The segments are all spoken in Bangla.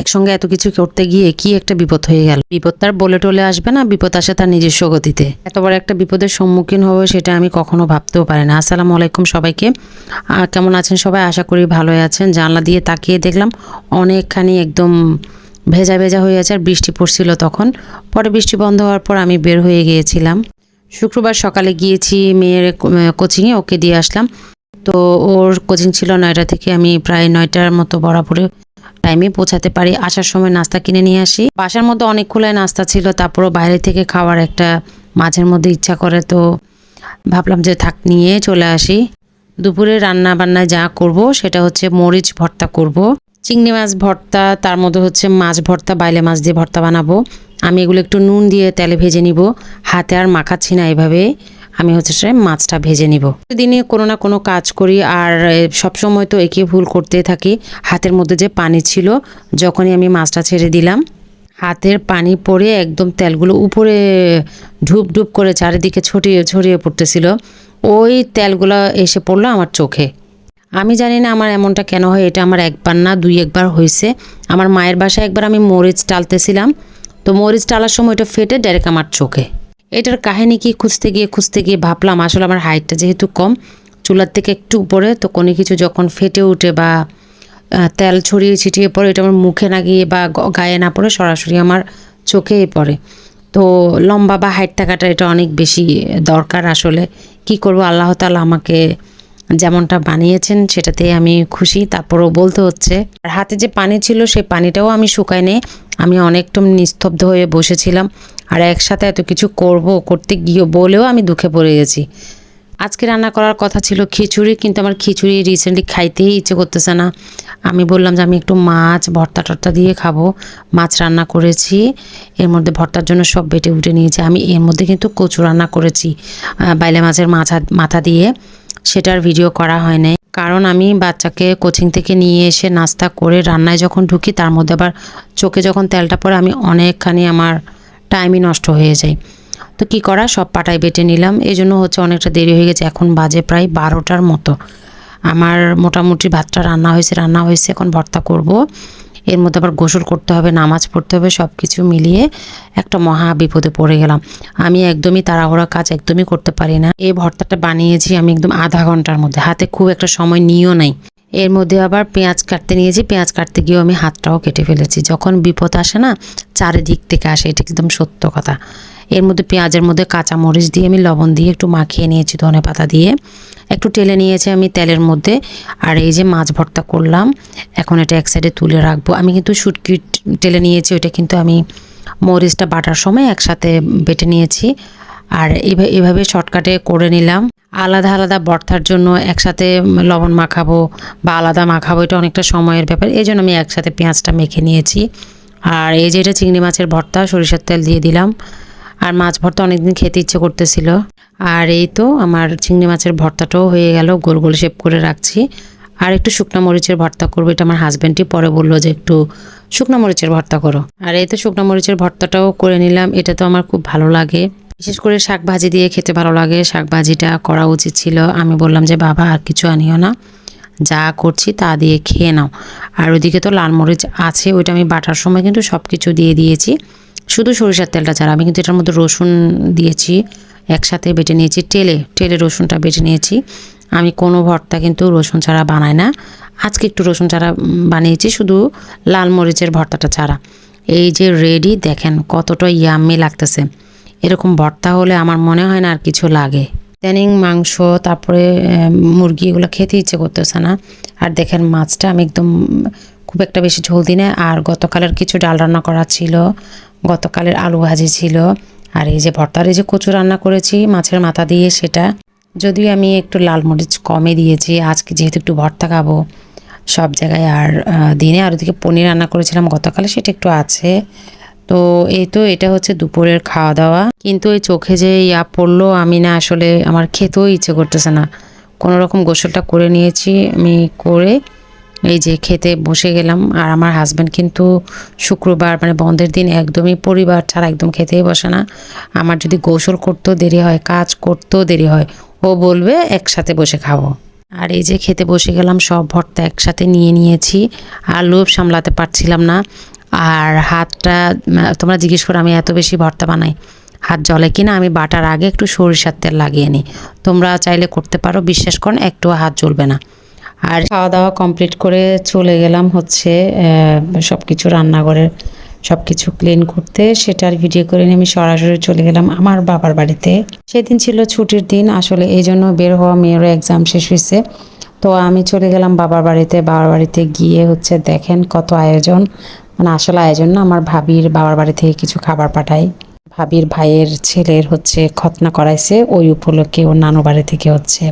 একসঙ্গে এত কিছু করতে গিয়ে কি একটা বিপদ হয়ে গেল? বিপদ তার বলে টলে আসবে না, বিপদ আসে তার নিজস্ব গতিতে। এত বড় একটা বিপদের সম্মুখীন হবে সেটা আমি কখনো ভাবতেও পারি না। আসসালামু আলাইকুম সবাইকে। কেমন আছেন সবাই? আশা করি ভালোই আছেন। জানলা দিয়ে তাকিয়ে দেখলাম অনেকখানি একদম ভেজা ভেজা হয়ে আছে আর বৃষ্টি পড়ছিল তখন। পরে বৃষ্টি বন্ধ হওয়ার পর আমি বের হয়ে গিয়েছিলাম। শুক্রবার সকালে গিয়েছি মেয়ের কোচিংয়ে, ওকে দিয়ে আসলাম। তো ওর কোচিং ছিল নয়টা থেকে, আমি প্রায় নয়টার মতো বরাবরে টাইমে পৌঁছাতে পারি। আসার সময় নাস্তা কিনে নিয়ে আসি। বাসার মধ্যে অনেকগুলো নাস্তা ছিল, তারপরও বাইরে থেকে খাওয়ার একটা মাঝের মধ্যে ইচ্ছা করে, তো ভাবলাম যে থাক, নিয়ে চলে আসি। দুপুরে রান্না বান্নায় যা করব, সেটা হচ্ছে মরিচ ভর্তা করব। চিংড়ি মাছ ভর্তা, তার মধ্যে হচ্ছে মাছ ভর্তা, বাইলে মাছ দিয়ে ভর্তা বানাবো। আমি এগুলো একটু নুন দিয়ে তেলে ভেজে নিব। হাতে আর মাখাচ্ছি না এভাবে। আমি হচ্ছে সে মাছটা ভেজে নিব। দিনে কোনো না কোনো কাজ করি আর সব সময় তো একই ভুল করতে থাকি। হাতের মধ্যে যে পানি ছিল, যখনই আমি মাছটা ছেড়ে দিলাম, হাতের পানি পড়ে একদম তেলগুলো উপরে ঢুপ ঢুপ করে চারিদিকে ছড়িয়ে ছড়িয়ে পড়তেছিল। ওই তেলগুলো এসে পড়ল আমার চোখে। আমি জানি না আমার এমনটা কেন হয়, এটা আমার একবার না, দুই একবার হয়েছে। আমার মায়ের বাসায় একবার আমি মরিচ টালতেছিলাম তো মরিচ টালার সময় এটা ফেটে ডাইরেক্ট আমার চোখে। এটার কাহিনী কি খুঁজতে গিয়ে খুঁজতে গিয়ে ভাবলাম, আসলে আমার হাইটটা যেহেতু কম, চুলার থেকে একটু উপরে, তো কোনো কিছু যখন ফেটে উঠে বা তেল ছড়িয়ে ছিটিয়ে পড়ে, এটা আমার মুখে না গিয়ে বা গায়ে না পড়ে, সরাসরি আমার চোখেই পড়ে। তো লম্বা বা হাইট থাকাটা এটা অনেক বেশি দরকার আসলে। কি করব? আল্লাহ তাআলা আমাকে যেমনটা বানিয়েছেন সেটাতে আমি খুশি। তারপরও বলতে হচ্ছে আর হাতে যে পানি ছিল সেই পানিটাও আমি শুকাই নেই আমি অনেকটা নিস্তব্ধ হয়ে বসেছিলাম। আর একসাথে এত কিছু করব, করতে গিয়ে বলেও আমি দুঃখে পড়ে গেছি। আজকে রান্না করার কথা ছিল খিচুড়ি, কিন্তু আমার খিচুড়ি রিসেন্টলি খাইতেই ইচ্ছে করতেছে না। আমি বললাম যে আমি একটু মাছ, ভর্তা টর্তা দিয়ে খাব। মাছ রান্না করেছি, এর মধ্যে ভর্তার জন্য সব বেটে উঠে নিয়েছি। আমি এর মধ্যে কিন্তু কচু রান্না করেছি বাইলে মাছের মাথা মাথা দিয়ে। সেটার ভিডিও করা হয় নাই। কারণ আমি বাচ্চাকে কোচিং থেকে নিয়ে এসে নাস্তা করে রান্নায় যখন ঢুকি, তার মধ্যে আবার চোখে যখন তেলটা পড়ে, আমি অনেকখানি আমার টাইমই নষ্ট হয়ে যায়। তো কি করা? সব পাটায় বেটে নিলাম। এই জন্য হচ্ছে অনেকটা দেরি হয়ে গেছে। এখন বাজে প্রায় বারোটার মতো। আমার মোটামুটি ভাতটা রান্না হয়েছে রান্না হয়েছে। এখন ভর্তা করব। এর মধ্যে আবার গোসল করতে হবে, নামাজ পড়তে হবে, সব কিছু মিলিয়ে একটা মহা বিপদে পড়ে গেলাম। আমি একদমই তাড়াহুড়া কাজ একদমই করতে পারি না। এই ভর্তাটা বানিয়েছি আমি একদম আধা ঘণ্টার মধ্যে। হাতে খুব একটা সময় নিয়েও নাই। এর মধ্যে আবার পেঁয়াজ কাটতে নিয়েছি। পেঁয়াজ কাটতে গিয়েও আমি হাতটাও কেটে ফেলেছি। যখন বিপদ আসে না, চারিদিক থেকে আসে, এটা একদম সত্য কথা। এর মধ্যে পেঁয়াজের মধ্যে কাঁচা মরিচ দিয়ে আমি লবণ দিয়ে একটু মাখিয়ে নিয়েছি, ধনে পাতা দিয়ে। একটু টেলে নিয়েছি আমি তেলের মধ্যে। আর এই যে মাছ ভর্তা করলাম, এখন এটা এক সাইডে তুলে রাখব। আমি কিন্তু শুটকি টেলে নিয়েছি ওইটা কিন্তু আমি মরিচটা বাটার সময় একসাথে বেটে নিয়েছি। আর এভাবে এভাবে শর্টকাটে করে নিলাম। আলাদা আলাদা ভর্তার জন্য একসাথে লবণ মাখাবো বা আলাদা মাখাবো, এটা অনেকটা সময়ের ব্যাপার। এই জন্য আমি একসাথে পেঁয়াজটা মেখে নিয়েছি। আর এই যে এটা চিংড়ি মাছের ভর্তা, সরিষার তেল দিয়ে দিলাম। আর মাছ ভর্তা অনেকদিন খেতে ইচ্ছে করতেছিল। আর এই তো আমার চিংড়ি মাছের ভর্তাটাও হয়ে গেল, গোল গোল শেপ করে রাখছি। আর একটু শুকনো মরিচের ভর্তা করব, এটা আমার হাজব্যান্ডই পরে বলল যে একটু শুকনো মরিচের ভর্তা করো। আর এই তো শুকনো মরিচের ভর্তাটাও করে নিলাম, এটা তো আমার খুব ভালো লাগে। বিশেষ করে শাক ভাজি দিয়ে খেতে ভালো লাগে। শাক ভাজিটা করা উচিত ছিল। আমি বললাম যে, বাবা, আর কিছু আনিও না। যা করছি তা দিয়ে খেয়ে নাও। আর ওইদিকে তো লাল মরিচ আছে, ওইটা আমি বাটার সময় কিন্তু সব কিছু দিয়ে দিয়েছি। শুধু সরিষার তেলটা ছাড়া। আমি কিন্তু এটার মধ্যে রসুন দিয়েছি, একসাথে বেটে নিয়েছি টেলে টেলে রসুনটা বেটে নিয়েছি। আমি কোনো ভর্তা কিন্তু রসুন ছাড়া বানাই না। আজকে একটু রসুন ছাড়া বানিয়েছি, শুধু লাল মরিচের ভর্তাটা ছাড়া। এই যে রেডি, দেখেন কতটা ইয়াম্মি লাগতেছে। এরকম ভর্তা হলে আমার মনে হয় না আর কিছু লাগে। ইদানিং মাংস, তারপরে মুরগি এগুলো খেতে ইচ্ছে করতেছে না। আর দেখেন মাছটা আমি একদম খুব একটা বেশি ঝোল দিই না। আর গতকালের কিছু ডাল রান্না করা ছিল, গতকালের আলু ভাজি ছিল। আর এই যে ভর্তার এই যে কচু রান্না করেছি, মাছের মাথা দিয়ে সেটা। যদিও আমি একটু লাল মরিচ কমে দিয়েছি, আজকে যেহেতু একটু ভর্তা খাব, সব জায়গায় আর দিনে আর ওদিকে পনির রান্না করেছিলাম, গতকালে সেটা একটু আছে। তো এই তো এটা হচ্ছে দুপুরের খাওয়া দাওয়া কিন্তু এই চোখে যে ইয়া পড়ল, আমি না আসলে আমার খেতেও ইচ্ছে করতেছে না। কোনো রকম গোসলটা করে নিয়েছি আমি করে, এই যে খেতে বসে গেলাম। আর আমার হাজব্যান্ড কিন্তু শুক্রবার মানে বন্ধের দিন একদমই পরিবার ছাড়া একদম খেতেই বসে না। আমার যদি গোসল করতেও দেরি হয়, কাজ করতেও দেরি হয়, ও বলবে একসাথে বসে খাব। আর এই যে খেতে বসে গেলাম, সব ভর্তা একসাথে নিয়ে নিয়েছি। আর লোভ সামলাতে পারছিলাম না। আর হাতটা তোমরা জিজ্ঞেস করো আমি এত বেশি ভর্তা বানাই। হাত জলে কিনা আমি বাটার আগে একটু সরিষার তেল লাগিয়ে নিই। তোমরা চাইলে করতে পারো, বিশ্বাস করেন একটু হাত জ্বলবে না। আর খাওয়া দাওয়া কমপ্লিট করে চলে গেলাম হচ্ছে সব কিছু রান্নাঘরের সব কিছু ক্লিন করতে। সেটার ভিডিও করে নিয়ে আমি সরাসরি চলে গেলাম আমার বাবার বাড়িতে। সেদিন ছিল ছুটির দিন, আসলে এই জন্য বের হওয়া মেয়েরও এক্সাম শেষ হয়েছে। তো আমি চলে গেলাম বাবার বাড়িতে। বাবার বাড়িতে গিয়ে হচ্ছে দেখেন কত আয়োজন। মানে আসলে আয়োজন না, আমার ভাবির বাবার বাড়ি থেকে কিছু খাবার পাঠাই। ভাবির ভাইয়ের ছেলের হচ্ছে খতনা করাইছে, ওই উপলক্ষে ওর নানু বাড়ি থেকে হচ্ছে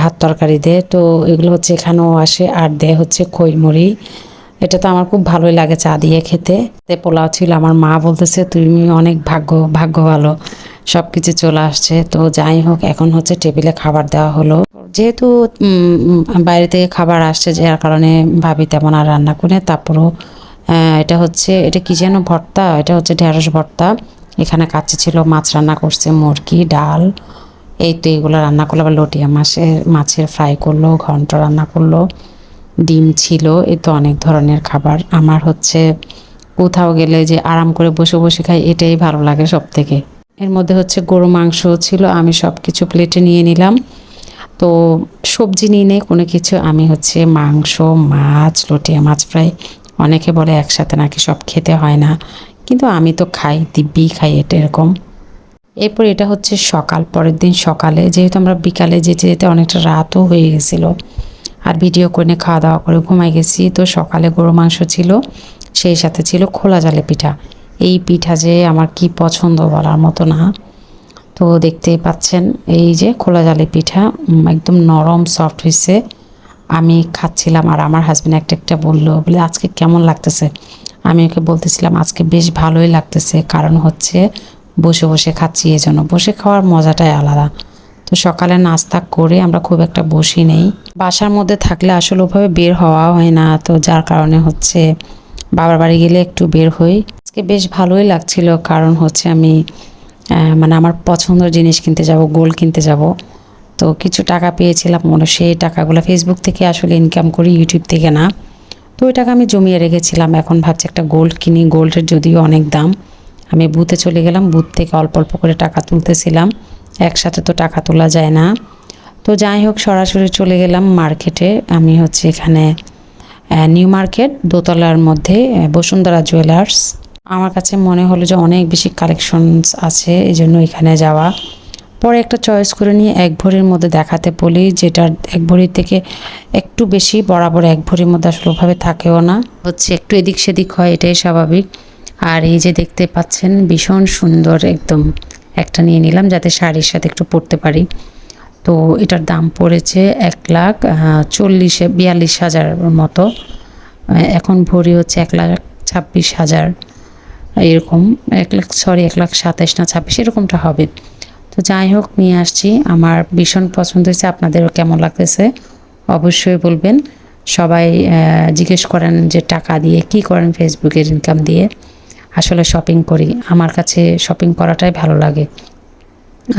ভাত তরকারি দেয়। তো এগুলো হচ্ছে এখানেও আসে, আর দেয় হচ্ছে খইমুড়ি। এটা তো আমার খুব ভালোই লাগে চা দিয়ে খেতে। পোলাও ছিল, আমার মা বলতেছে, তুমি অনেক ভাগ্য ভাগ্য ভালো সব কিছু চলে আসছে। তো যাই হোক, এখন হচ্ছে টেবিলে খাবার দেওয়া হলো। যেহেতু বাইরে থেকে খাবার আসছে, যার কারণে ভাবি তেমন আর রান্না করে তারপরও এটা হচ্ছে, এটা কি যেন ভর্তা? এটা হচ্ছে ঢেঁড়স ভর্তা। এখানে কাচ্চি ছিল, মাছ রান্না করছে, মুরগি, ডাল। এই তো এগুলো রান্না করল, আবার লটিয়া মাছের মাছের ফ্রাই করল, ঘন্ট রান্না করল। ডিম ছিল, এই তো অনেক ধরনের খাবার। আমার হচ্ছে, কোথাও গেলে যে আরাম করে বসে বসে খাই, এটাই ভালো লাগে সব থেকে এর মধ্যে হচ্ছে গরু মাংস ছিল, আমি সব কিছু প্লেটে নিয়ে নিলাম। তো সবজি নিয়ে নেই, কোনো কিছু। আমি হচ্ছে মাংস, মাছ, লটিয়া মাছ ফ্রাই অনেকে বলে একসাথে নাকি সব খেতে হয় না, কিন্তু আমি তো খাই, দিব্যি খাই এটা এরকম। এরপর এটা হচ্ছে সকাল, পরের দিন সকালে, যেহেতু আমরা বিকালে যেতে যেতে অনেকটা রাতও হয়ে গেছিল, আর ভিডিও করে খাওয়া দাওয়া করে ঘুমাই গেছি, তো সকালে গরু মাংস ছিল, সেই সাথে ছিল খোলা জালে পিঠা। এই পিঠা যে আমার কি পছন্দ বলার মতো না। তো দেখতেই পাচ্ছেন, এই যে খোলা জালে পিঠা একদম নরম সফট হয়েছে আমি খাচ্ছিলাম আর আমার হাজব্যান্ড একটা একটা বলল, বলে আজকে কেমন লাগতেছে? আমি ওকে বলতেছিলাম, আজকে বেশ ভালোই লাগতেছে, কারণ হচ্ছে বসে বসে খাচ্ছি এই জন্য বসে খাওয়ার মজাটাই আলাদা। তো সকালে নাস্তা করে আমরা খুব একটা বসি নেই। বাসার মধ্যে থাকলে আসলে ওভাবে বের হওয়া হয় না, তো যার কারণে হচ্ছে বাবার বাড়ি গেলে একটু বের হই। আজকে বেশ ভালোই লাগছিল, কারণ হচ্ছে আমি মানে আমার পছন্দের জিনিস কিনতে যাব, গোল কিনতে যাব। তো কিছু টাকা পেয়েছিলাম মনে সেই টাকাগুলো ফেসবুক থেকে আসলে ইনকাম করি ইউটিউব থেকে না। তো ওই টাকা আমি জমিয়ে রেখেছিলাম। এখন ভাবছি একটা গোল্ড কিনি। গোল্ডের যদিও অনেক দাম। আমি বুথে চলে গেলাম। বুথ থেকে অল্প অল্প করে টাকা তুলতেছিলাম। একসাথে তো টাকা তোলা যায় না। তো যাই হোক, সরাসরি চলে গেলাম মার্কেটে আমি হচ্ছে এখানে নিউ মার্কেট দোতলার মধ্যে বসুন্ধরা জুয়েলার্স আমার কাছে মনে হলো যে অনেক বেশি কালেকশনস আছে এই জন্য এখানে যাওয়া। পরে একটা চয়েস করে নিয়ে এক ভরির মধ্যে দেখাতে বলি, যেটা এক ভরির থেকে একটু বেশি, বরাবর এক ভরির মধ্যে আসলে ওভাবে থাকেও না। হচ্ছে একটু এদিক সেদিক হয়, এটাই স্বাভাবিক। আর এই যে দেখতে পাচ্ছেন, ভীষণ সুন্দর একদম একটা নিয়ে নিলাম, যাতে শাড়ির সাথে একটু পরতে পারি। তো এটার দাম পড়েছে এক লাখ চল্লিশে, বিয়াল্লিশ হাজার মতো। এখন ভরি হচ্ছে এক লাখ ছাব্বিশ হাজার। এরকম, এক লাখ সরি এক লাখ সাতাইশ না ছাব্বিশ, এরকমটা হবে। তো যাই হোক, নিয়ে আসছি। আমার ভীষণ পছন্দ হয়েছে। আপনাদেরও কেমন লাগতেছে অবশ্যই বলবেন। সবাই জিজ্ঞেস করেন যে টাকা দিয়ে কি করেন ফেসবুকের ইনকাম দিয়ে। আসলে শপিং করি। আমার কাছে শপিং করাটাই ভালো লাগে।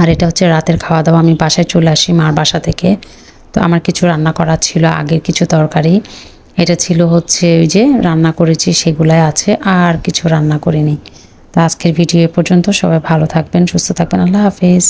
আর এটা হচ্ছে রাতের খাওয়া দাওয়া আমি বাসায় চলে আসি মার বাসা থেকে। তো আমার কিছু রান্না করা ছিল, আগের কিছু তরকারি। এটা ছিল হচ্ছে ওই যে রান্না করেছি, সেগুলাই আছে। আর কিছু রান্না করিনি। তো আজকের ভিডিও এ পর্যন্ত সবাই ভালো থাকবেন সুস্থ থাকবেন। আল্লাহ হাফেজ।